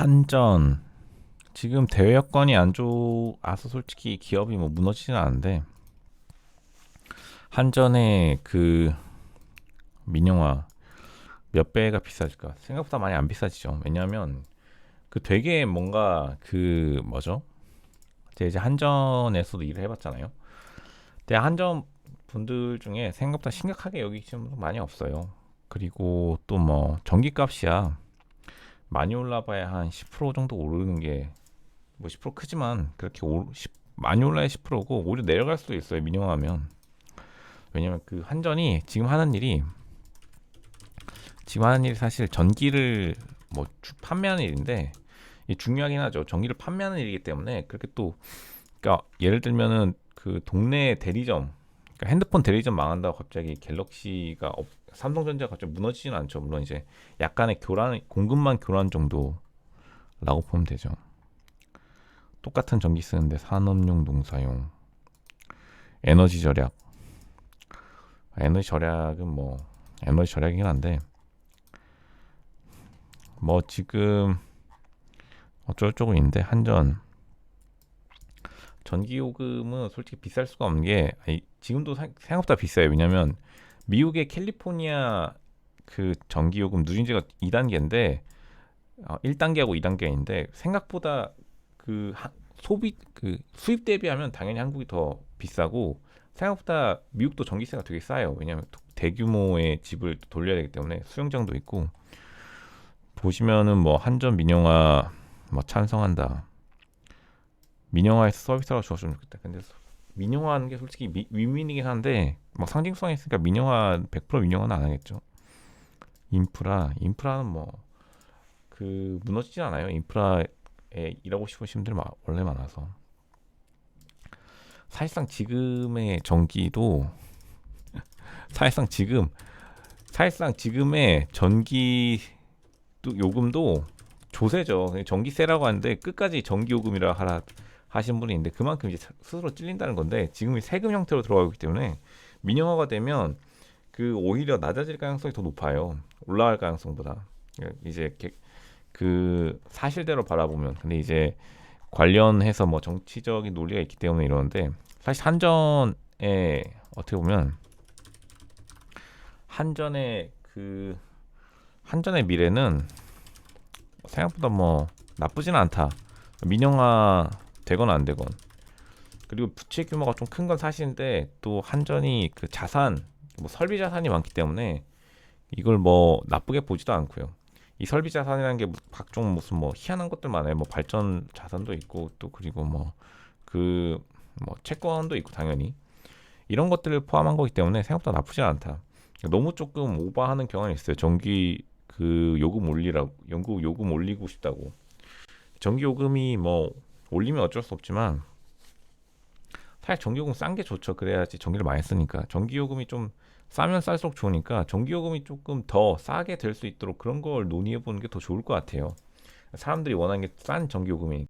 한전 지금 대외 여건이 안 좋아서 솔직히 기업이 뭐 무너지진 않은데 한전의 그 민영화 몇 배가 비싸질까? 생각보다 많이 안 비싸지죠. 왜냐하면 그 되게 뭔가 그 뭐죠? 제가 이제 한전에서도 일을 해봤잖아요. 근데 한전 분들 중에 생각보다 심각하게 여기시는 분 많이 없어요. 그리고 또 뭐 전기값이야 많이 올라봐야 한 10% 정도 오르는 게 뭐 10% 크지만 그렇게 오, 10, 많이 올라야 10%고 오히려 내려갈 수도 있어요 민영화하면. 왜냐면 그 한전이 지금 하는 일이 지금 하는 일이 사실 전기를 뭐 주- 판매하는 일인데 이 중요하긴 하죠. 전기를 판매하는 일이기 때문에 그렇게 또 그러니까 예를 들면은 그 동네 대리점 그러니까 핸드폰 대리점 망한다고 갑자기 갤럭시가 없, 삼성전자가 갑자기 무너지진 않죠 물론 이제 약간의 교란 공급만 교란 정도라고 보면 되죠. 똑같은 전기 쓰는데 산업용, 농사용, 에너지 절약. 에너지 절약은 뭐 에너지 절약이긴 한데 뭐 지금 어쩔저고 있는데 한전 전기 요금은 솔직히 비쌀 수가 없는 게 아니, 지금도 사- 생각보다 비싸요. 왜냐면 미국의 캘리포니아 그 전기 요금 누진제가 2단계인데 어, 1단계하고 2단계인데 생각보다 그 하- 소비 그 수입 대비하면 당연히 한국이 더 비싸고 생각보다 미국도 전기세가 되게 싸요. 왜냐하면 도- 대규모의 집을 또 돌려야 되기 때문에 수영장도 있고 보시면은 뭐 한전 민영화 뭐 찬성한다. 민영화에서 서비스가 주었으면 좋겠다. 근데 서- 민영화하는 게 솔직히 미, 윈윈이긴 한데 막 상징성이 있으니까 민영화 100% 민영화는 안 하겠죠. 인프라 인프라는 뭐 그 무너지지 않아요. 인프라에 일하고 싶으신 분들이 마- 원래 많아서 사실상 지금의 전기도 사실상 지금 사실상 지금의 전기 또 요금도 조세죠. 전기세라고 하는데 끝까지 전기 요금이라 하라 하신 분이 있는데 그만큼 이제 스스로 찔린다는 건데 지금이 세금 형태로 들어가기 때문에 민영화가 되면 그 오히려 낮아질 가능성이 더 높아요. 올라갈 가능성보다 이제 개- 그 사실대로 바라보면 근데 이제 관련해서 뭐 정치적인 논리가 있기 때문에 이러는데 사실 한전에 어떻게 보면 한전의 그 한전의 미래는 생각보다 뭐 나쁘지는 않다. 민영화 되건 안 되건 그리고 부채 규모가 좀 큰 건 사실인데 또 한전이 그 자산 뭐 설비 자산이 많기 때문에 이걸 뭐 나쁘게 보지도 않고요. 이 설비 자산이라는 게 무- 각종 무슨 뭐 희한한 것들 많아요. 뭐 발전 자산도 있고 또 그리고 뭐 그 뭐 채권도 있고 당연히 이런 것들을 포함한 거기 때문에 생각보다 나쁘지 않다. 너무 조금 오버하는 경향이 있어요. 전기 그 요금 올리라고 연구 요금 올리고 싶다고 전기 요금이 뭐 올리면 어쩔 수 없지만 사실 전기 요금 싼 게 좋죠. 그래야지 전기를 많이 쓰니까 전기 요금이 좀 싸면 쌀수록 좋으니까 전기 요금이 조금 더 싸게 될 수 있도록 그런 걸 논의해 보는 게 더 좋을 것 같아요. 사람들이 원하는 게 싼 전기 요금이니까.